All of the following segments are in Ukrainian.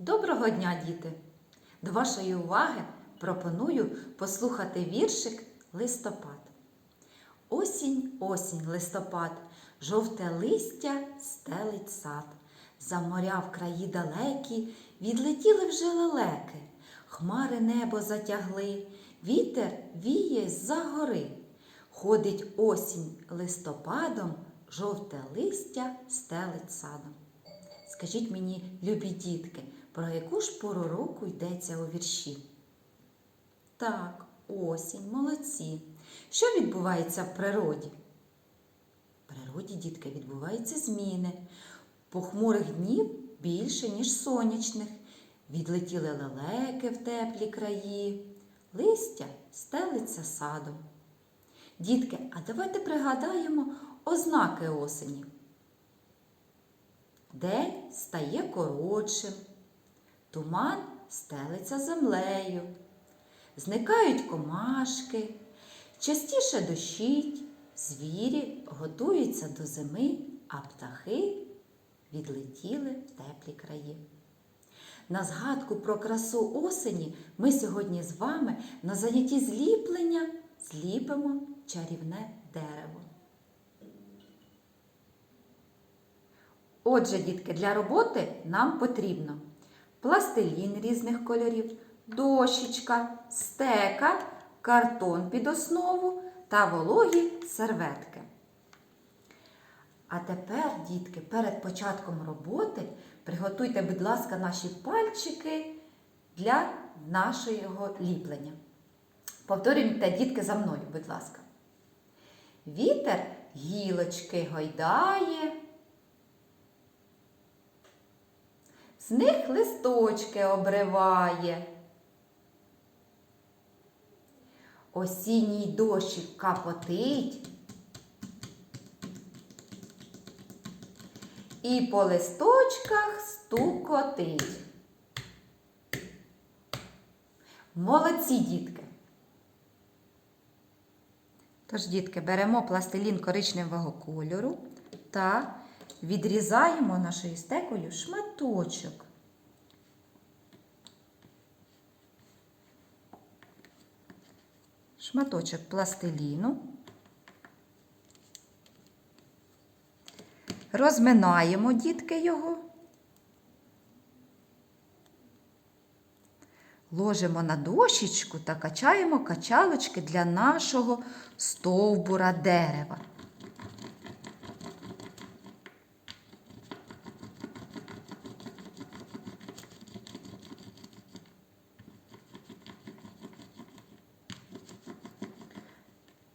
Доброго дня, діти! До вашої уваги пропоную послухати віршик листопад. Осінь, осінь, листопад, жовте листя стелить сад. За моря в краї далекі відлетіли вже лелеки, хмари небо затягли, вітер віє з-за гори. Ходить осінь листопадом, жовте листя стелить садом. Скажіть мені, любі дітки, про яку ж пору року йдеться у вірші? Так, осінь, молодці. Що відбувається в природі? В природі, дітки, відбуваються зміни. Похмурих днів більше, ніж сонячних. Відлетіли лелеки в теплі краї, листя стелиться садом. Дітки, а давайте пригадаємо ознаки осені. День стає коротшим, туман стелиться землею, зникають комашки, частіше дощить, звірі готуються до зими, а птахи відлетіли в теплі краї. На згадку про красу осені ми сьогодні з вами на занятті зліплення зліпимо чарівне дерево. Отже, дітки, для роботи нам потрібно пластилін різних кольорів, дощечка, стека, картон під основу та вологі серветки. А тепер, дітки, перед початком роботи приготуйте, будь ласка, наші пальчики для нашого ліплення. Повторюйте, дітки, за мною, будь ласка. Вітер гілочки гойдає. З них листочки обриває. Осінній дощик капотить. І по листочках стукотить. Молодці, дітки! Тож, дітки, беремо пластилін коричневого кольору та відрізаємо нашою стекою шматочок. Шматочок пластиліну. Розминаємо, дітки, його. Ложимо на дощечку та качаємо качалочки для нашого стовбура дерева.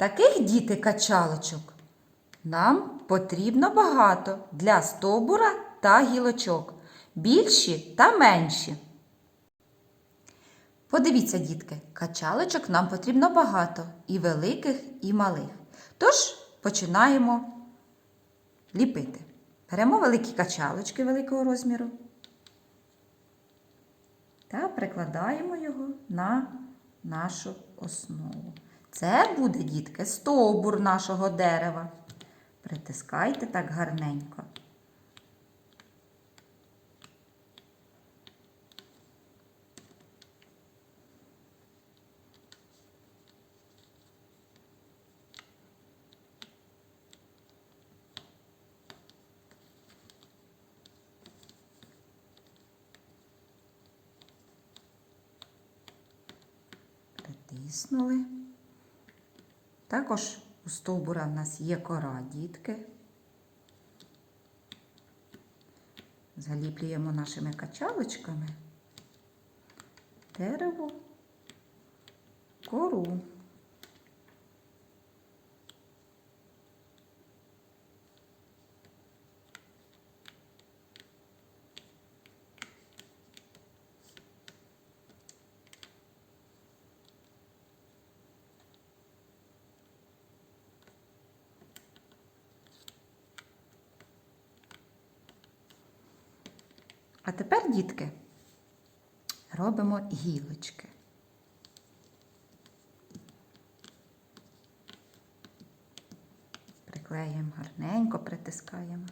Таких діти качалочок нам потрібно багато для стовбура та гілочок. Більші та менші. Подивіться, дітки, качалочок нам потрібно багато і великих, і малих. Тож починаємо ліпити. Беремо великі качалочки великого розміру та прикладаємо його на нашу основу. Це буде, дітки, стовбур нашого дерева. Притискайте так гарненько. Притиснули. Також у стовбура в нас є кора, дітки. Заліплюємо нашими качалочками дерево, кору. А тепер, дітки, робимо гілочки. Приклеїмо гарненько, притискаємо.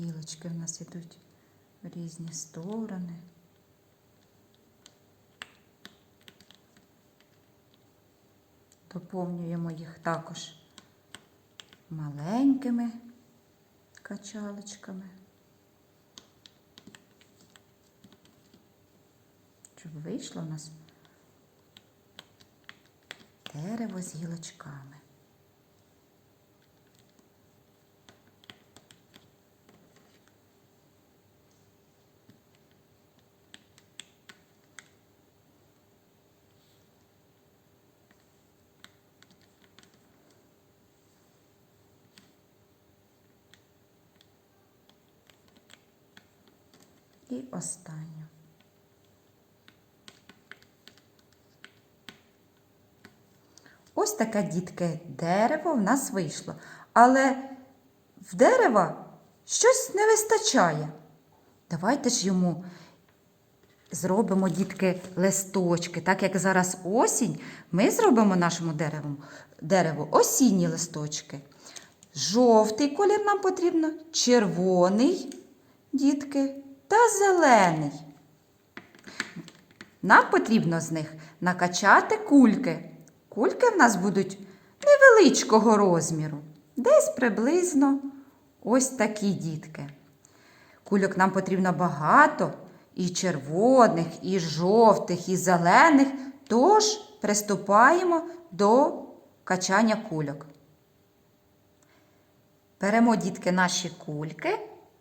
Гілочки в нас ідуть в різні сторони. Доповнюємо їх також маленькими качалочками, щоб вийшло у нас дерево з гілочками. І останню. Ось таке, дітки, дерево в нас вийшло. Але в дерева щось не вистачає. Давайте ж йому зробимо, дітки, листочки. Так як зараз осінь, ми зробимо нашому дереву, дереву осінні листочки. Жовтий колір нам потрібно, червоний, дітки, та зелений. Нам потрібно з них накачати кульки. Кульки в нас будуть невеличкого розміру, десь приблизно ось такі дітки. Кульок нам потрібно багато і червоних, і жовтих, і зелених. Тож приступаємо до качання кульок. Беремо, дітки, наші кульки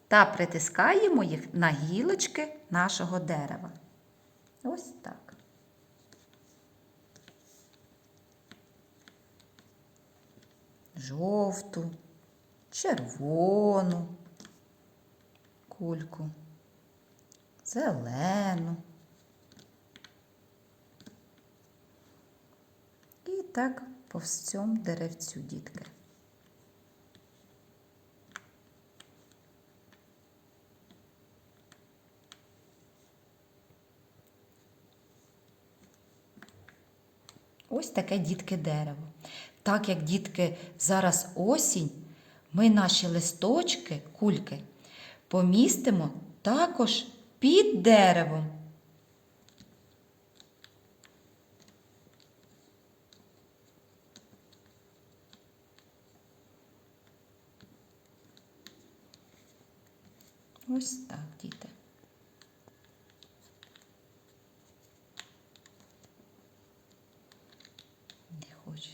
та притискаємо їх на гілочки нашого дерева. Ось так. Жовту, червону кульку, зелену. І так по всьому деревцю, дітки. Ось таке дітки дерево. Так як дітки зараз осінь, ми наші листочки, кульки, помістимо також під деревом. Ось так, діти. Не хоче.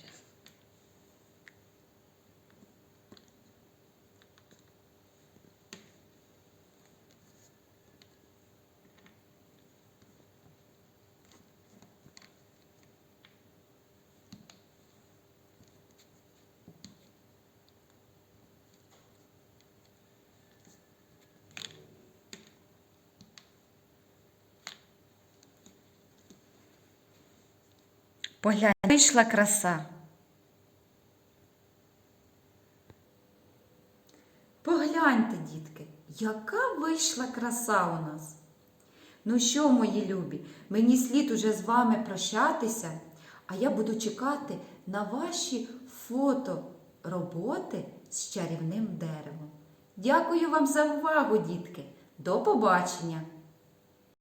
Поглянь, вийшла краса. Погляньте, дітки, яка вийшла краса у нас. Ну що, мої любі, мені слід уже з вами прощатися, а я буду чекати на ваші фото роботи з чарівним деревом. Дякую вам за увагу, дітки. До побачення!